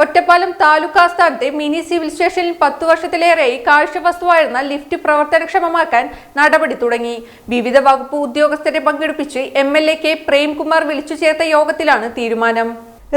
Ottapalam taluk ആസ്ഥാനത്തെ mini civil സ്റ്റേഷനിൽ പത്തു വർഷത്തിലേറെയായി കാഴ്ചവസ്തുവായിരുന്ന ലിഫ്റ്റ് പ്രവർത്തനക്ഷമമാക്കാൻ നടപടി തുടങ്ങി. വിവിധ വകുപ്പ് ഉദ്യോഗസ്ഥരെ പങ്കെടുപ്പിച്ച് M L A K Premkumar വിളിച്ചു ചേർത്ത യോഗത്തിലാണ് തീരുമാനം.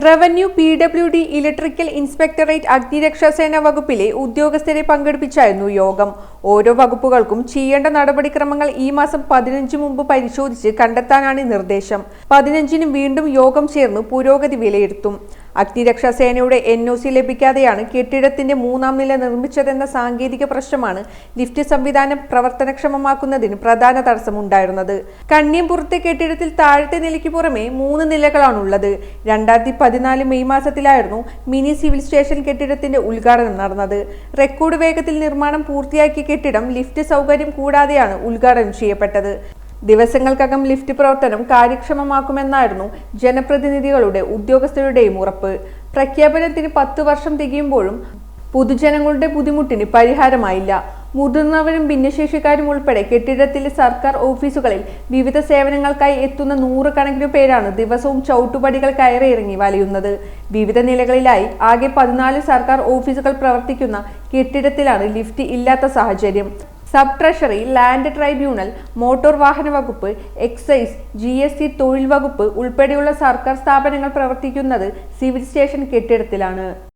Revenue P W D electrical inspectorate അഗ്നിരക്ഷാസേന വകുപ്പിലെ ഉദ്യോഗസ്ഥരെ പങ്കെടുപ്പിച്ചായിരുന്നു യോഗം. ഓരോ വകുപ്പുകൾക്കും ചെയ്യേണ്ട നടപടിക്രമങ്ങൾ ഈ മാസം പതിനഞ്ച് മുമ്പ് പരിശോധിച്ച് കണ്ടെത്താനാണ് നിർദ്ദേശം. പതിനഞ്ചിന് വീണ്ടും യോഗം ചേർന്ന് പുരോഗതി വിലയിരുത്തും. അഗ്നിരക്ഷാസേനയുടെ എൻ ഒ സി ലഭിക്കാതെയാണ് കെട്ടിടത്തിന്റെ മൂന്നാം നില നിർമ്മിച്ചതെന്ന സാങ്കേതിക പ്രശ്നമാണ് ലിഫ്റ്റ് സംവിധാനം പ്രവർത്തനക്ഷമമാക്കുന്നതിന് പ്രധാന തടസ്സമുണ്ടായിരുന്നത്. കണ്ണിയംപുറത്തെ കെട്ടിടത്തിൽ താഴത്തെ നിലയ്ക്ക് പുറമെ മൂന്ന് നിലകളാണുള്ളത്. രണ്ടായിരത്തി പതിനാല് മെയ് മാസത്തിലായിരുന്നു മിനി സിവിൽ സ്റ്റേഷൻ കെട്ടിടത്തിന്റെ ഉദ്ഘാടനം നടന്നത്. റെക്കോർഡ് വേഗത്തിൽ നിർമ്മാണം പൂർത്തിയാക്കിയ കെട്ടിടം ലിഫ്റ്റ് സൗകര്യം കൂടാതെയാണ് ഉദ്ഘാടനം ചെയ്യപ്പെട്ടത്. ദിവസങ്ങൾക്കകം ലിഫ്റ്റ് പ്രവർത്തനം കാര്യക്ഷമമാക്കുമെന്നായിരുന്നു ജനപ്രതിനിധികളുടെ ഉദ്യോഗസ്ഥരുടെയും ഉറപ്പ്. പ്രഖ്യാപനത്തിന് പത്തു വർഷം തികയുമ്പോഴും പൊതുജനങ്ങളുടെ ബുദ്ധിമുട്ടിന് പരിഹാരമായില്ല. മുതിർന്നവരും ഭിന്നശേഷിക്കാരും ഉൾപ്പെടെ കെട്ടിടത്തിലെ സർക്കാർ ഓഫീസുകളിൽ വിവിധ സേവനങ്ങൾക്കായി എത്തുന്ന നൂറുകണക്കിന് പേരാണ് ദിവസവും ചവിട്ടുപടികൾ കയറിയിറങ്ങി വലയുന്നത്. വിവിധ നിലകളിലായി ആകെ പതിനാല് സർക്കാർ ഓഫീസുകൾ പ്രവർത്തിക്കുന്ന കെട്ടിടത്തിലാണ് ലിഫ്റ്റ് ഇല്ലാത്ത സാഹചര്യം. Sub treasury land tribunal motor വാഹന വകുപ്പ് എക്സൈസ് ജി എസ് ടി തൊഴിൽ വകുപ്പ് ഉൾപ്പെടെയുള്ള സർക്കാർ സ്ഥാപനങ്ങൾ പ്രവർത്തിക്കുന്നത് സിവിൽ സ്റ്റേഷൻ കെട്ടിടത്തിലാണ്.